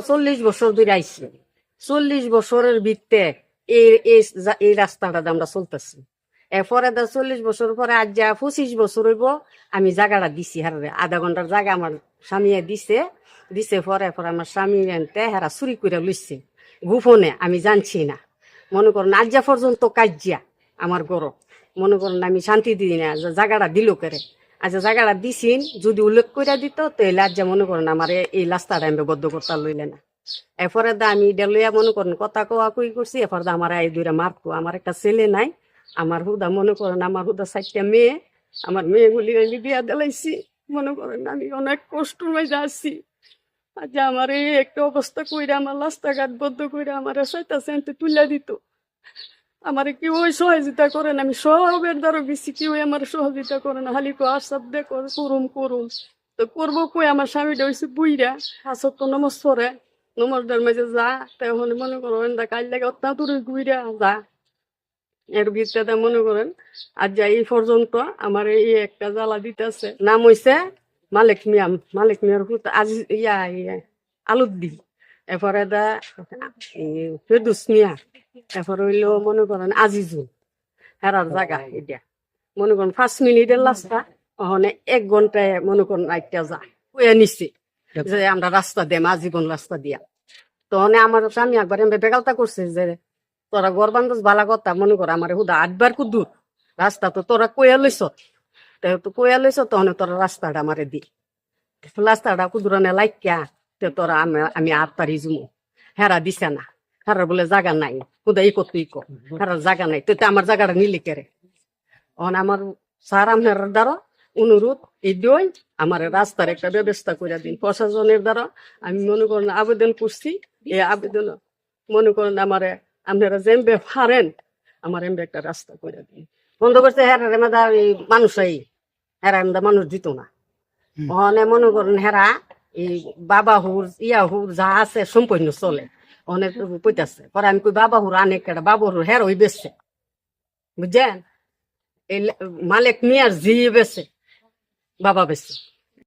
চল্লিশ বছর ধরে আইছি। চল্লিশ বছরের ভিত্তে এই এই যা- এই রাস্তাটা দিয়ে আমরা চলতেছি। এরপরে দা চল্লিশ বছর পরে আজ যা পঁচিশ বছর হইব, আমি জায়গাটা দিছি হারে। আধা ঘণ্টার জায়গা আমার স্বামীয়ে দিছে। দিছে পরে পরে আমার স্বামী এনতে হেরা চুরি করে লইছে। গোপনে, আমি জানছি না। মনে করেন আজ যা পর্যন্ত কাজিয়া আমার গরম মনে করেন আমি শান্তি দিই না, জায়গাটা দিল করে? আচ্ছা জায়গাটা দিছিন, যদি উল্লেখ করে দিত তাহলে আজ যা মনে করেন আমার এই রাস্তাটা আমি বদ্ধ করতে লইলে না। এরপরে দা আমি এটা লইয়া মনে করেন কথা কোয়া কুই করছি, এরপর দা আমার এই দুইটা মারতো আমার একটা ছেলে নাই, আমার হুদা মনে করেন আমার হুদা চারটা মেয়ে, আমার মেয়েগুলি আমি বিয়া দিলাইছি। মনে করেন আমি অনেক কষ্ট মাঝে আছি। আজ আমার এই একটা অবস্থা কইরা আমার রাস্তাঘাট বদ্ধ কইরা আমার সেন্টে তুলে দিত। আমার কেউ সহযোগিতা করে না? আমি সবের দ্বারা বেশি কেউ আমার সহযোগিতা করে না। হালি কো আসাব দেখো করুম করুম। তো করব কই? আমার স্বামীটা হয়েছে বুইরা হাসত তো নমস্কারে নমস্কার মাঝে যা তখন মনে করো, এন্দা কাল লাগে অত্যাতুরে গুইরা যা। এর ভিতরে মনে করেন আজ যা, এই পর্যন্ত আমার এই একটা জ্বালা দিতেছে। নাম হইছে মালিক মিয়াম মালিক মিয়ার আজ ইয়া ইয়া আলুদ্দি এরপরে দা ফেদুস মিয়া এরপর হইল মনে করেন আজিজুল। হেরার জায়গা এটা মনে করেন পাঁচ মিনিটের রাস্তা, ওখানে এক ঘন্টায় মনে করেন আইটা যা কয়ে নিছি, যে আমরা রাস্তা দেম আজীবন রাস্তা দিয়া। তখন আমার আমি একবার এমনি বেগালতা করছে যে, তোরা গড় বান্ধব বালা কথা, মনে কর আমার হুদা আটবার কু দূর রাস্তা তো তোরা কইয়া লইছ। তো কইয়া লইছ তখন তোরা রাস্তাটা আমারে দি। রাস্তাটা কুদুরানে লাইকা তে তোরা আমি আমি আট তারি জুমু। হেরা দিছে না। হেরার বলে জায়গা নাই। হুদা ই কত ই হেরার জায়গা নাই। তো আমার জায়গাটা নিলি কেরে? অন আমার স্যার আপনার দ্বারা অনুরোধ এই দই আমার রাস্তার একটা ব্যবস্থা করে দিন। প্রশাসনের দ্বারা আমি মনে করেন আবেদন করছি। এই আবেদন মনে করেন আমার আপনারা যেমবে ফারেন আমার এমবে একটা রাস্তা করে দিন। বন্ধ করছে হেরা মেদা এই মানুষ এই হেরা এমদা মানুষ দিত না। ওখানে মনে করেন হেরা এই বাবা হুর, ইয়া হুর যা আছে সম্পূর্ণ চলে। অনেক কইতাছে পরে আমি কই, বাবা হুর আনে কেটা বাবা হুর হের ওই বেচছে বুঝছেন? এই মালিক মিয়ার জি বেছে বাবা বেছে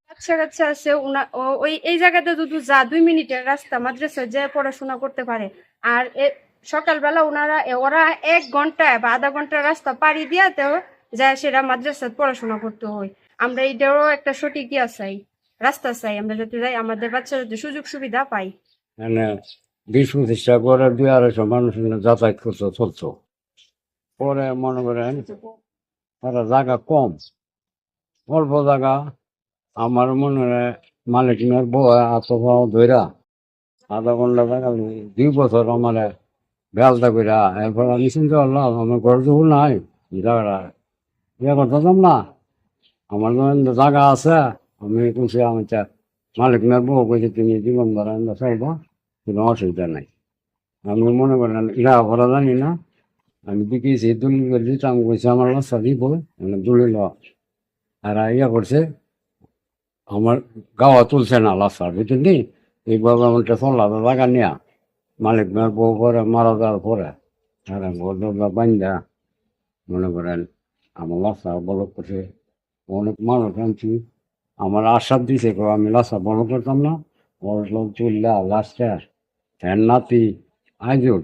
বাচ্চা কাচ্চা আছে ও- ওই, এই জায়গাতে যদি যা, দুই মিনিটের রাস্তা মাদ্রাসায় যে পড়াশোনা করতে পারে। আর সকালবেলা ওনারা ওরা এক ঘন্টায় বা আধা ঘণ্টার রাস্তা পাড়ি দিয়াতেও যায় সেটা মাদ্রাসায় পড়াশোনা করতে হয়। আমরা এইটারও একটা সঠিক ইয়া চাই রাস্তা চাই আমরা যাতে যাই, আমাদের বাচ্চারা সুযোগ সুবিধা পাই মানে বিশ পঁচিশটা করে দুই আড়াইশো মানুষ যাতায়াত করতো চলতো পরে মনে করেন, তারা জায়গা কম। অল্প জায়গা, আমার মনে হয় মালিক মিয়ার বউ আতো পাও ধইরা, আধা ঘণ্টা জায়গা দুই বছর আমার বেলটা কইরা, এরপর আমি চিন্তা করলাম, আমার ঘর যখন নাই জায়গাটা। ইয়ে করতাম না, আমার জায়গা আছে। আমি কুছি আমি চা মালিক মিয়ার বউ তুমি জীবন ধরা চাইবা কোনো অসুবিধা নাই আমি মনে করেন লেখাপড়া জানি না আমি দেখিয়েছি দলিল করে দিতাম কইছে আমার রাস্তা দিব মানে ইয়া করছে আমার গাওয়া তুলছে না রাস্তার বুঝলেন নি এইভাবে আমাকে চলা জায়গা নিয়া মালিক মেয়ের বউ পরে মারা যাওয়ার পরে আর বান্ধা মনে করেন আমার করছে অনেক মানুষ আনছি আমার আশ্বাস দিছে গো, আমি রাস্তা বড় করতাম না বড় লোক চুল্লা লাস্টার হ্যাঁ নাতি আইজুল।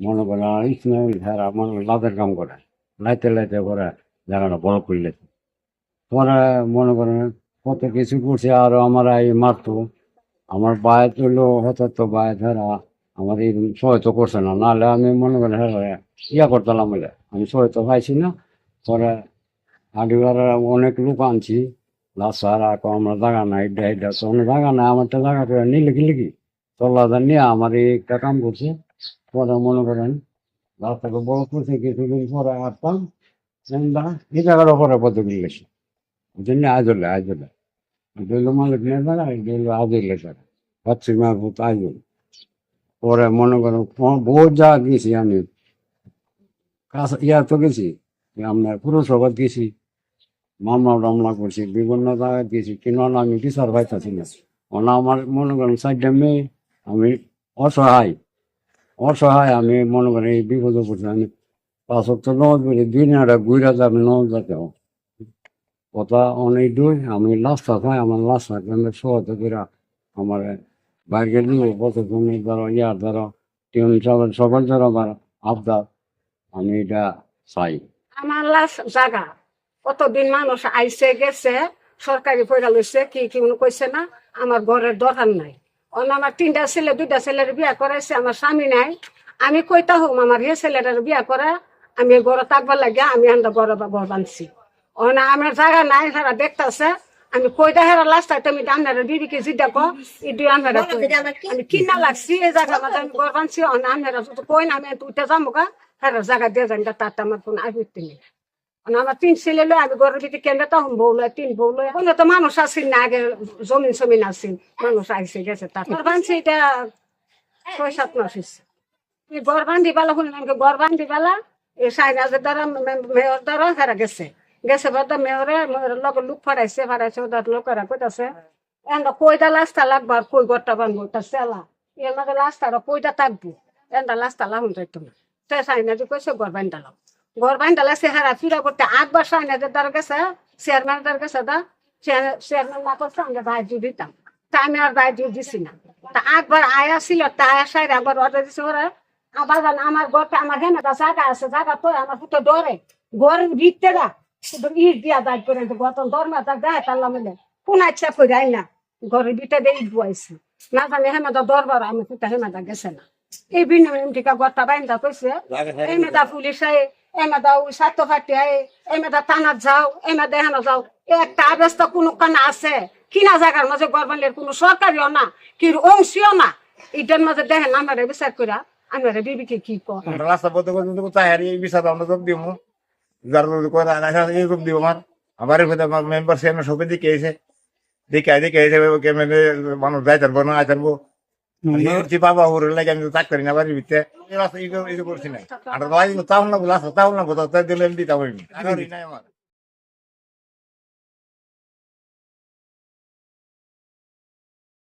মনে করে ইসমাইল হ্যাঁ করে লাদের কাম করে লাইতে লাইতে করে জায়গাটা বড় করলে। পরে মনে করেন কত কিছু করছে আর আমার এই মারতো। আমার বায়ে তুললো হতো তো বায়ে ধরা আমার এই সহায়তা করছে না। নাহলে আমি মনে করেন হ্যাঁ ইয়া করতাম বলে। আমি সহায়তা পাইছি না। পরে আডিবার অনেক লোক আনছি। জায়গা নাই এটা এটা তো অনেক জায়গা আমার তো জায়গা করে নিলে কি লিখি। তল্লাদার নিয়ে আমার একটা কাম করছে, পরে মনে করেন রাস্তাকে বড় করছে, কিছুদিন পরে আসতাম চিন্তা এই জায়গার ওপরে পদ্ধতি ওই জন্য আজলে আজলে দিল মালিক নিয়ে জায়গা দিল আজলে জায়গা পাচ্ছি মা ভূত আজল পরে মনে করেন বহুত জায়গা গেছি আমি। কাছে ইয়া তো গেছি, আপনার পুরসভাত গেছি। মামলা টামলা করছি, বিভিন্ন জায়গায় গেছি কিন্তু আমি বিচার পাইতেছি না। ওনা আমার মনে করেন, সাইডে মেয়ে, আমি অসহায় অসহায়, আমি মনে করি এই বিপদে পড়ছি, আমি পাঁচ তো নজ বলি দুই নাটা ঘুরে যাবে নজ যাতে কথা অনেক দূর, আমি লাস্টটা পাই আমার লাস্টটা আমি সহজে করে আমার বাইরে দিব প্রশাসনের দ্বারা ইয়ার দ্বারা টিউন সবার দ্বারা আমার আবদার, আমি এটা চাই। আমার লাশ জাগা। কতদিন মানুষ আইসে গেছে সরকারি পয়সা লইছে কি কি কইছে না আমার ঘরের দরকার নাই। অন আমার তিনটা ছেলে দুইটা ছেলের বিয়া করাইছে আমার স্বামী নাই। আমি কইতা হোক আমার হে ছেলেটার বিয়া করা আমি ঘরে থাকবার লাগে আমি আন্দা ঘর ঘর বানছি। অনা আমার জায়গা নাই হেরা দেখতাছে আমি কইটা হেরা লাস্ট তুমি আপনার বিবিকে জিদ্দা কো ইডি আমার আমি কিনা লাগছি এই জায়গা মাঝে আমি ঘর বানছি অনা আপনারা কই না আমি উঠে যাব গা হেরা জায়গা দিয়ে যান তার আমার কোনো আইবিতে নেই। আমার তিন ছেলে লই আমি ঘরের ভিতরে কেন্দ্রে তখন বউ লয়, তিন বউ লয়। এখন তো মানুষ আসেন না, আগে জমিন সমিন আসেন মানুষ আইসে গেছে। তার বানছে এটা ছয় সাত মাস হয়েছে। ঘর বান্ধি বেলা শুনি আমাকে ঘর বান্ধি বেলা এই সাইনাজের দ্বারা মেয়র দ্বারা হেরা গেছে। গেছে বাদ মেয়রে লগে লোক ফাড়াইছে ফাড়াইছে, ওদের লোকেরা কইতাছে এন্ডা কইটা লাস্তা লাগবো আর কই ঘরটা বানবো তা সেলা, এর মাঝে লাস্তারা কইটা থাকব এন্ডা লাস্তা লাহুন যাইতো না। সে সাইনাজি কইছে, ঘর বান্ধালাম ঘর বান্ধালা চেহারা ফিরা করতে আটবার সাইনাজের দ্বারা গেছে চেয়ারম্যানের দ্বারা গেছে দা চেয়ারম্যান না করছে আমরা দায়িত্ব দিতাম। তা আমি আর দায়িত্ব দিছি না। তা আটবার আয়া ছিল তা আয়া সাইড একবার অর্ডার দিছে ওরা আবার জান আমার ঘরটা আমার হেনে জায়গা আছে জায়গা তো আমার ফুটে ডরে। ঘরের ভিতরে গা শুধু ইট দিয়া দায় করে গত ধর্মে তা দেয় মিলে কোন ইচ্ছা করে আই না। ঘরের ভিতরে ইট বুয়াইছে। না জানি হেমেদা দরবার আমি ফুটে হেমেদা গেছে না। এই ভিন্ন টিকা ঘরটা বাইন্দা কইছে এমেদা পুলিশ আয় এমেদা ওই স্বার্থ ফাটি আয় এমেদা থানাত যাও এমেদা হেনা যাও একটা অবস্থা কোনো কানা আছে কিনা জায়গার মাঝে গভর্নমেন্টের কোনো সরকারিও না কি অংশীয় না এটার মাঝে দেখেন আমার বিচার করা আমার বিবিকে কি কর রাস্তা পথে এই বিষয়টা আমরা যোগ দিব যার যোগ দিব আমার আমার মেম্বার সেখানে সবে দিকে এসে দেখে দেখে এসে মানুষ যাই থাকব না আই থাকব হচ্ছে বাবা ওর লাগে আমি চাক করি না বাড়ির ভিতরে। করছি না। আর তাহলে না রাস্তা তাহলে না কোথাও তাই দিলে এমনি তাহলে নাই আমার।